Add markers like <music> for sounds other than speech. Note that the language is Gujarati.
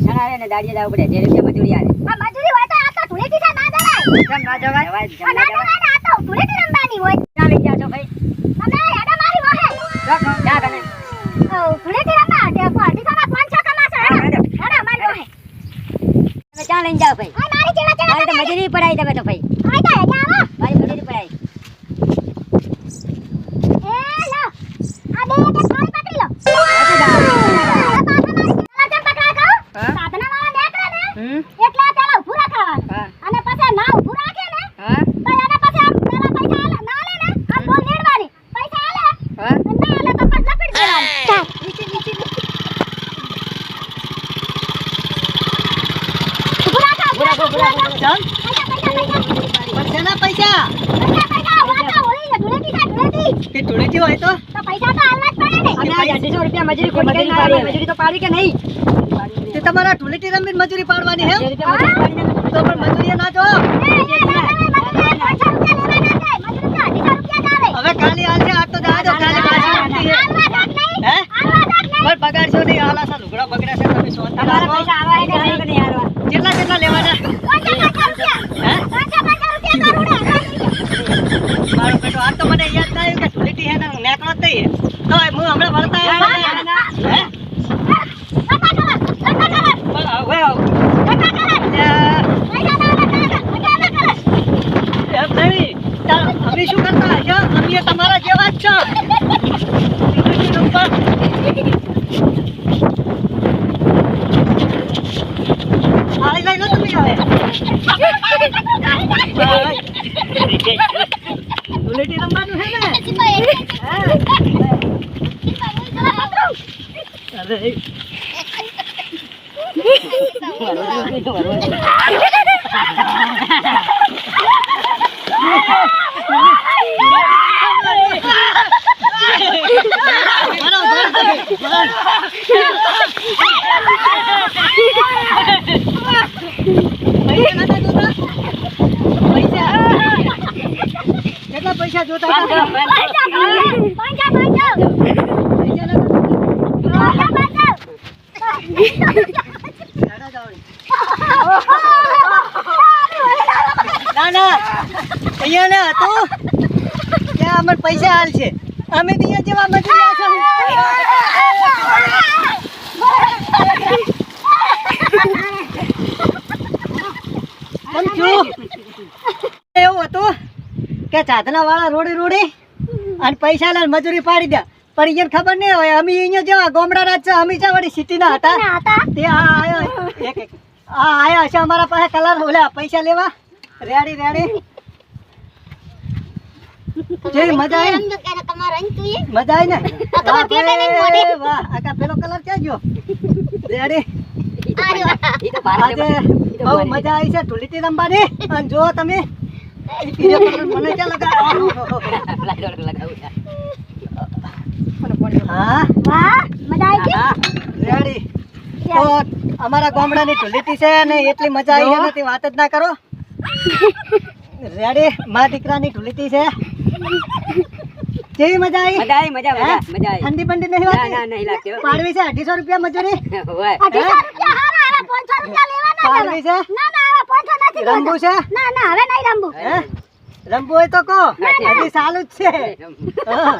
પણ ને દાડીએ જવું પડે. જે રૂપિયા મજૂરી આવે આ મજૂરી હોય તો આ તો ધૂળેટી ના જવાય. કેમ ના જવાય? જવાય ના જવાય આ તો ધૂળેટી રમવાની હોય. ક્યાં લઈ ગયા છો ભાઈ? તમે એડા મારી વાહે ક્યાં ઓ, ધૂળેટી રમવા. તે અઢીસોના પાંચસો કમાશે. હેડો. એડા મારી વાહે તમે ક્યાં જાઓ ભાઈ? મારી જેવા ચેડા મજૂરી પડાઈ તમે તો ભાઈ. આ તો હેડા આવો મારી મજૂરી પડાઈ એ લો આ બે કે પાણી પકડી લો હા? સાધના વાળા નીકળે ને હમ એટલે પેલા ઊભું રાખવાનું હા અને પછી ના ઊભું રાખે ને હા તો એને પછી આમ પેલા પૈસા આલે ના આલે ને આમ બોલ નીડવાની પૈસા આલે હા ના આલે તો પછી લપડી દેવાનું નીચે નીચે નીચે ઊભું રાખો ઊભું રાખો ઊભું રાખો પૈસા પૈસા પૈસા પણ શેના પૈસા પૈસા પૈસા વાતા ઓળી ને ધૂળેટી છે ધૂળેટી તે ધૂળેટી હોય તો? તો પૈસા તો આલવા જ પડે ને અને અઢીસો રૂપિયા મજૂરી ખોટી કરીને મજૂરી તો પાડી કે નહીં? તે તમારા ધૂળેટી રમીને મજૂરી પાડવાની હે? જે તો પણ મજૂરી ના જો. હવે ખાલી લેવાના છે તો જ આ તો દો કાલે પાછી હે. પણ બગાડશો નહીં હાલા સા લુગડા બગડ્યા છે તમે સોતા તમારા રાખો. પૈસા આવા હે કે નહીં કે નહીં આવા? કેટલા કેટલા લેવાના પાંચસો પાંચસો રૂપિયા હે પાંચસો પાંચસો રૂપિયા કરું ને મારો બેટો આ તો મને યાદ ધૂળેટી હે ને નેકળો જ તો હું હમણાં વળતા આવ્યો. હે અમે શું કરતા? હશો અમે તમારા જેવા જ છો. પૈસા જોતા હતા પૈસા પાંચસો પૈસા નતા પૈસા પાંચસો દાડા જાવડી. ના હતું ત્યાં અમને પૈસા હાલ છે. અમે તો અહીંયા જેવા મજૂરી એવું હતું કે ચાંદના વાળા રોડી રોડી અને પૈસા લઈને મજૂરી પાડી દે. પણ અહીંયા ખબર નહીં હોય. અમે અહીંયા જેવા ગોમડા રાજ છે અમે સિટીના હતા. હતા? તે આ આયો. એક એક. આ આયા છે અમારા પાસે. કલર ઓલા પૈસા લેવા. Ready ready. જેવી મજા આવી? મજા આવી ને? વાહ પેટે નહીં ભાઈ, મોઢે. વાહ આકા પેલો કલર ક્યાં ગયો? રેડી. બહુ મજા આવી છે. ધૂળેટી રમવાની અને જો તમે મને ક્યાં <laughs> લગાવું. હા? વાહ મજા આવી હા. રેડી તો અમારા ગામડાની ધૂળેટી છે ને એટલી મજા આવી તે વાત જ ના કરો. રેડી મા દીકરાની ધૂળેટી છે. કેવી મજા આવી? મજા આવી મજા મજા મજા આવી. ઠંડી બંડી નહીં ના ના નહીં લાગતી પાડવી છે અઢીસો રૂપિયા મજૂરી? હોય. અઢીસો રૂપિયા? હારા હારા પાંચસો રૂપિયા લેવાના પાડવી છે? ના ના નથી રંબુ છે? ના ના હવે નહીં રમવું હે? રમવું હોય તો કહો. હજી સાલું જ છે. હા.